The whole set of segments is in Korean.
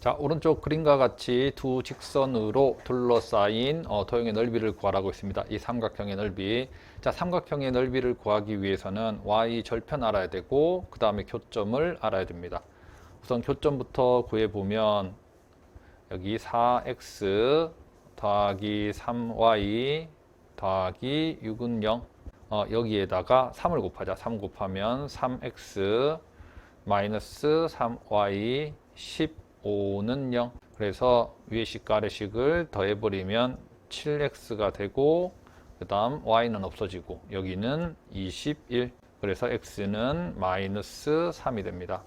자, 오른쪽 그림과 같이 두 직선으로 둘러싸인 어, 도형의 넓이를 구하라고 했습니다. 이 삼각형의 넓이. 자, 삼각형의 넓이를 구하기 위해서는 y 절편 알아야 되고 그 다음에 교점을 알아야 됩니다. 우선 교점부터 구해 보면 여기 4x 더하기 3y 더하기 6은 0 어, 여기에다가 3을 곱하자. 3 곱하면 3x 마이너스 3y 15는 0. 그래서 위에식 아래식을 더해버리면 7x가 되고 그 다음 y는 없어지고 여기는 21. 그래서 x는 마이너스 3이 됩니다.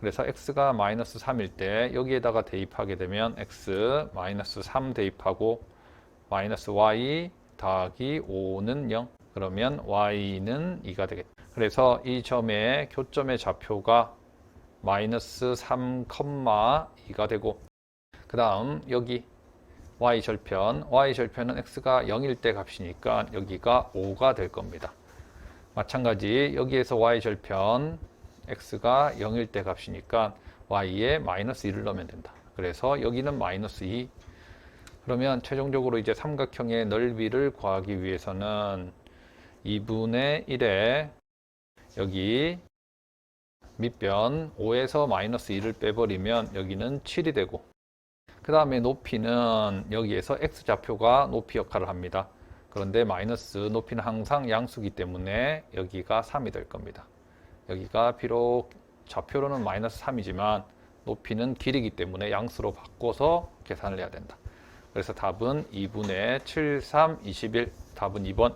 그래서 x가 마이너스 3일 때 여기에다가 대입하게 되면 x 마이너스 3 대입하고 마이너스 y 더하기 5는 0. 그러면 y는 2가 되겠다. 그래서 이 점의 교점의 좌표가 마이너스 3,2가 되고 그 다음 여기 y 절편 y 절편은 x가 0일 때 값이니까 여기가 5가 될 겁니다. 마찬가지 여기에서 y 절편 x가 0일 때 값이니까 y에 마이너스 1을 넣으면 된다. 그래서 여기는 마이너스 2 그러면 최종적으로 이제 삼각형의 넓이를 구하기 위해서는 2분의 1에 여기 밑변 5에서 마이너스 2를 빼버리면 여기는 7이 되고 그 다음에 높이는 여기에서 x좌표가 높이 역할을 합니다. 그런데 마이너스 높이는 항상 양수기 때문에 여기가 3이 될 겁니다. 여기가 비록 좌표로는 마이너스 3이지만 높이는 길이기 때문에 양수로 바꿔서 계산을 해야 된다. 그래서 답은 2분의 7, 3, 21 답은 2번